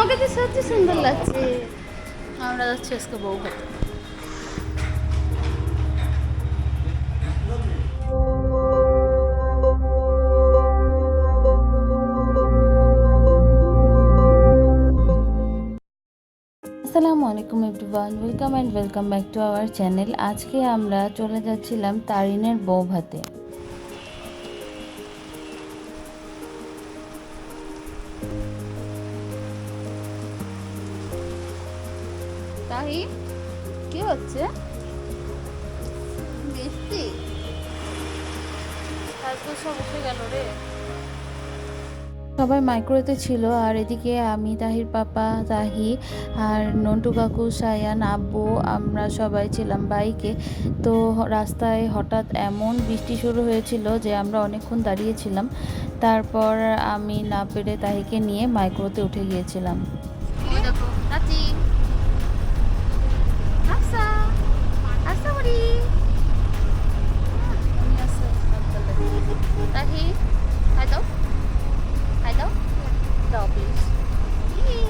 তোমাকে তো সত্যি সুন্দর লাগছে। আমরা যাচ্ছি আজকে বউ খেতে আসসালামু আলাইকুম everyone welcome and welcome back to our channel. আজকে আমরা চলে যাচ্ছিলাম তারিনের বউ ভাতে তাই? কি হচ্ছে? মিষ্টি তারপর সব উঠে গেল রে। সবাই মাইক্রোতে ছিল আর এদিকে আমি তাহির পাপা তাহি আর নন্টু কাকু সায়ান আব্বু আমরা সবাই ছিলাম বাইকে। তো রাস্তায় হঠাৎ এমন বৃষ্টি শুরু হয়েছিল যে আমরা অনেকক্ষণ দাঁড়িয়েছিলাম তারপর আমি না পেরে তাহিকে নিয়ে মাইক্রোতে উঠে গিয়েছিলাম। দেখো দাও প্লিজ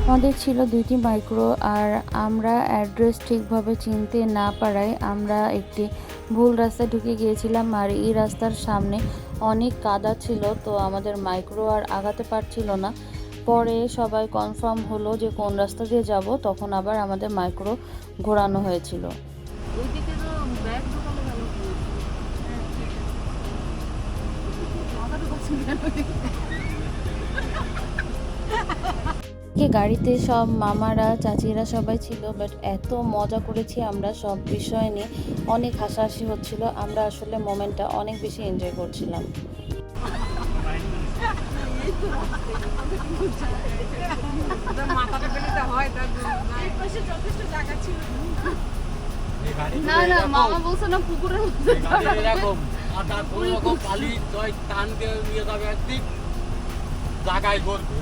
আমাদের ছিল দুইটি মাইক্রো আর আমরা অ্যাড্রেস ঠিকভাবে চিনতে না পারায় আমরা একটি ভুল রাস্তায় ঢুকে গিয়েছিলাম আর এই রাস্তার সামনে অনেক কাদা ছিল, তো আমাদের মাইক্রো আর আগাতে পারছিল না। পরে সবাই কনফার্ম হলো যে কোন রাস্তা দিয়ে যাব তখন আবার আমাদের মাইক্রো ঘোরানো হয়েছিল। কি গাড়িতে সব মামারা চাচিরা সবাই ছিল বাট এত মজা করেছি আমরা সব বিষয় নিয়ে। অনেক হাসাহাসি হচ্ছিল আমরা আসলে মোমেন্টটা অনেক বেশি এনজয় করছিলাম। মাথাটা পেলে হয় তার পাশে যথেষ্ট জায়গা ছিল না না মামা বলছে না পুকুরের মধ্যে এরকম আর তার কোনো রকম পালি জয় টান নিয়ে যাবে একদিক জায়গায় করবে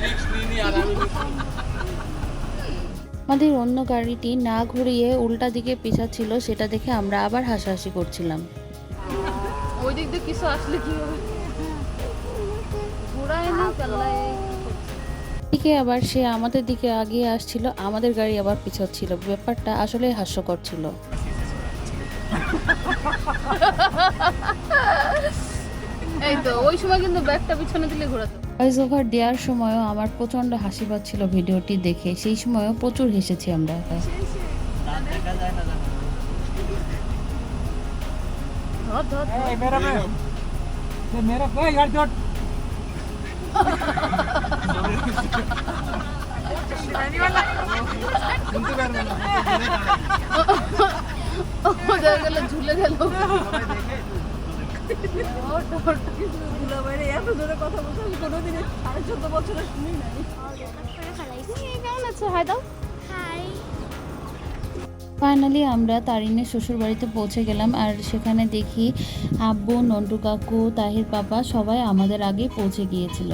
রিক্স নিয়ে আর আমি। আমাদের অন্য গাড়িটি না ঘুরিয়ে উল্টা দিকে পিছাচ্ছিল সেটা দেখে আমরা আবার হাসাহাসি করছিলাম। ওই দিক দিয়ে কিছু আসলে কি হবে? ঘোরায় না দিকে আবার সে আমাদের দিকে আগিয়ে আসছিল আমাদের গাড়ি আবার পিছাচ্ছিল। ব্যাপারটা আসলে হাস্যকর ছিল। এই তো ওই সময় কিন্তু ব্যাগটা পিছনে দিলে ঘোরাতো। ভয়েস ওভার দেওয়ার সময়ও আমার প্রচণ্ড হাসি পাচ্ছিল ভিডিওটি দেখে সেই সময়ও প্রচুর হেসেছি আমরা ফাইনালি আমরা তারিনের শ্বশুর বাড়িতে পৌঁছে গেলাম আর সেখানে দেখি আব্বু, নন্টু কাকু, তাহির পাপা সবাই আমাদের আগে পৌঁছে গিয়েছিল।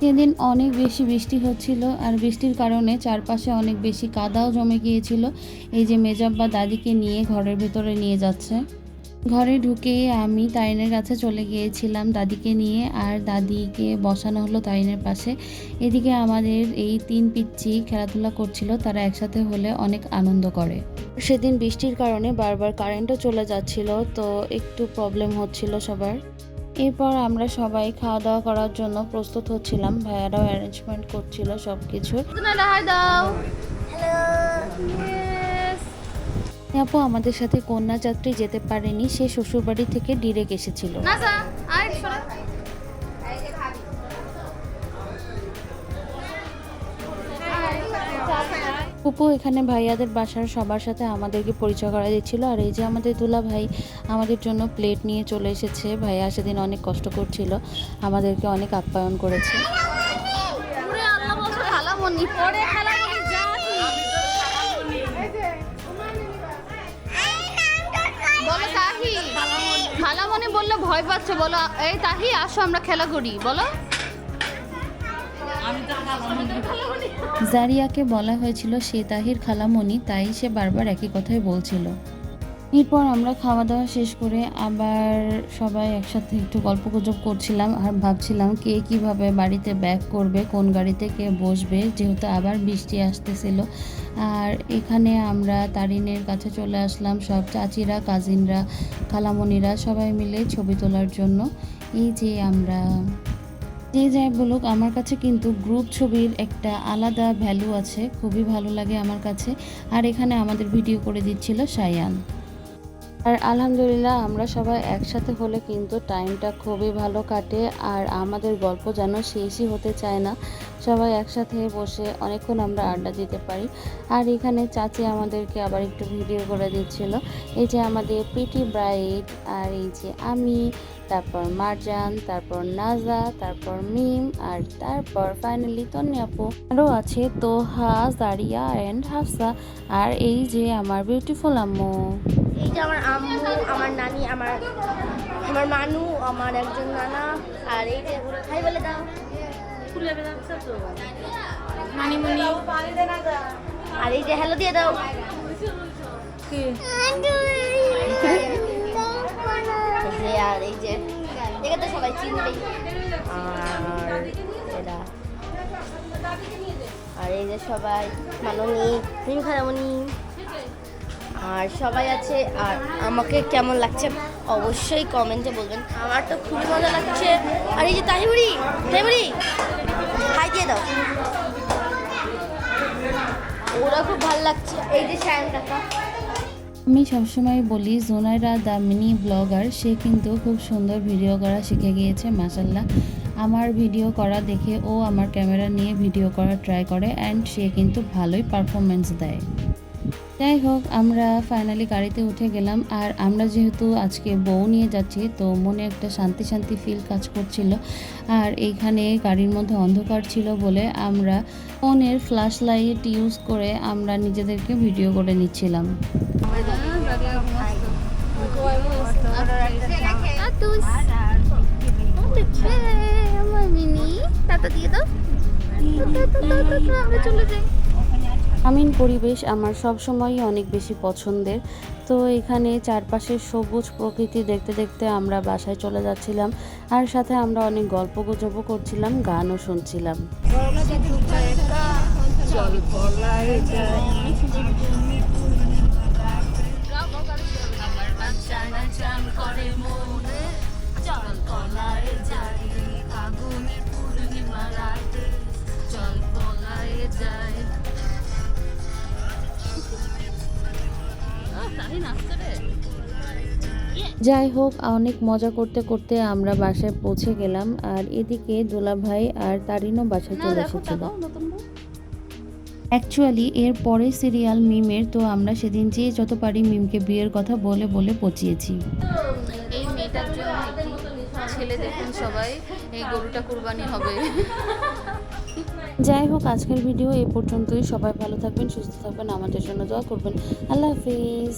সেদিন অনেক বেশি বৃষ্টি হচ্ছিল আর বৃষ্টির কারণে চারপাশে অনেক বেশি কাদাও জমে গিয়েছিল। এই যে মেজাব্বা দাদিকে নিয়ে ঘরের ভেতরে নিয়ে যাচ্ছে। ঘরে ঢুকে আমি তাইনের কাছে চলে গিয়েছিলাম দাদিকে নিয়ে আর দাদিকে বসানো হলো তাইনের পাশে। এদিকে আমাদের এই তিন পিচ্ছি খেলাধুলা করছিল, তারা একসাথে হলে অনেক আনন্দ করে। সেদিন বৃষ্টির কারণে বারবার কারেন্টও চলে যাচ্ছিল, তো একটু প্রবলেম হচ্ছিল সবার। এরপর আমরা সবাই খাওয়া দাওয়া করার জন্য প্রস্তুত হচ্ছিলাম। ভাইয়ারাও অ্যারেঞ্জমেন্ট করছিল সব কিছুর আপু আমাদের সাথে কন্যা যাত্রী যেতে পারেনি সে শ্বশুরবাড়ি থেকে ডিরেক্ট এসেছিল। পুপু এখানে ভাইয়াদের বাসার সবার সাথে আমাদেরকে পরিচয় করা দিচ্ছিল। আর এই যে আমাদের দুলা ভাই আমাদের জন্য প্লেট নিয়ে চলে এসেছে। ভাইয়া সেদিন অনেক কষ্ট করছিল, আমাদেরকে অনেক আপ্যায়ন করেছে। খালামণি বললে ভয় পাচ্ছে, বলো, এই তাহি, আসো, আমরা খেলা করি। বলো। জারিয়াকে বলা হয়েছিল, সে তাহির খালামণি। তাই সে বারবার একই কথাই বলছিল। এরপর আমরা খাওয়া দাওয়া শেষ করে আবার সবাই একসাথে একটু গল্প গুজব করছিলাম আর ভাবছিলাম কে কীভাবে বাড়িতে ব্যাক করবে, কোন গাড়িতে কে বসবে, যেহেতু আবার বৃষ্টি আসতেছিল। আর এখানে আমরা তারিনের কাছে চলে আসলাম, সব চাচিরা কাজিনরা খালামণিরা সবাই মিলে ছবি তোলার জন্য। এই যে আমরা যে যাই বলুক, আমার কাছে কিন্তু গ্রুপ ছবির একটা আলাদা ভ্যালু আছে। খুবই ভালো লাগে আমার কাছে। আর এখানে আমাদের ভিডিও করে দিচ্ছিল সায়ান। আর আলহামদুলিল্লাহ, আমরা সবাই একসাথে হলে কিন্তু টাইমটা খুবই ভালো কাটে। আর আমাদের গল্প যেন শেষই হতে চায় না। সবাই একসাথে বসে অনেকক্ষণ আমরা আড্ডা দিতে পারি। আর এখানে চাচি আমাদেরকে আবার একটু ভিডিও করে দিচ্ছিল। এই যে আমাদের পিটি ব্রাইড আর এই যে আমি, তারপর মারজান, তারপর নাজা তারপর মিম, আর তারপর ফাইনালি তন্নি আপু। আরও আছে তোহা, জারিয়া অ্যান্ড হাফসা, আর এই যে আমার বিউটিফুল আম্মু। এই যে আমার আম্মু, আমার নানি, আমার আমার মানু, আমার একজন নানা, আর এই যে হাই বলে দাও। আর এই যে হ্যালো দিয়ে দাও। এই যে আর এই যে দেখে তো সবাই চিনবেই। আর এরা। আর এই যে সবাই মাননি খারামণি আর সবাই আছে আর আমাকে কেমন লাগছে অবশ্যই কমেন্টে বলবেন। আমার তো খুবই মজা লাগছে। আর এই যে তাহিবুড়ি হাই দিয়ে দাও। ওরা খুব ভালো লাগছে। এই যে শ্যাম কাকা। আমি সবসময় বলি, জোনাইরা দ্য মিনি ব্লগার, সে কিন্তু খুব সুন্দর ভিডিও করা শিখে গিয়েছে মাসাল্লাহ আমার ভিডিও করা দেখে ও আমার ক্যামেরা নিয়ে ভিডিও করা ট্রাই করে অ্যান্ড সে কিন্তু ভালোই পারফরমেন্স দেয়। যাই হোক আমরা ফাইনালি গাড়িতে উঠে গেলাম আর আমরা যেহেতু আজকে বউ নিয়ে যাচ্ছি তো মনে একটা শান্তি শান্তি ফিল কাজ করছিল আর এইখানে গাড়ির মধ্যে অন্ধকার ছিল বলে আমরা ফোনের ফ্ল্যাশ লাইট ইউজ করে আমরা নিজেদেরকে ভিডিও করে নিচ্ছিলাম মিনি চলে যাই গ্রামীণ পরিবেশ আমার সবসময়ই অনেক বেশি পছন্দের। তো এখানে চারপাশের সবুজ প্রকৃতি দেখতে দেখতে আমরা বাসায় চলে যাচ্ছিলাম। আর সাথে আমরা অনেক গল্প গুজবও করছিলাম, গানও শুনছিলাম। যাই হোক অনেক মজা করতে করতে আমরা বাসায় পৌঁছে গেলাম আর এদিকে দোলা ভাই আর তারিনও বাসায় চলে এসেছিল। অ্যাকচুয়ালি এর পরে সিরিয়াল মিমের তো আমরা সেদিন যে যত পারি মিমকে বিয়ের কথা বলে বলে পচিয়েছি। এই মেয়েটার জন্য ছেলে দেখুন সবাই এই গরুটা কুরবানি হবে। যাই হোক, আজকের ভিডিও এ পর্যন্তই। সবাই ভালো থাকবেন, সুস্থ থাকবেন, আমাদের জন্য দোয়া করবেন। আল্লাহ হাফিজ।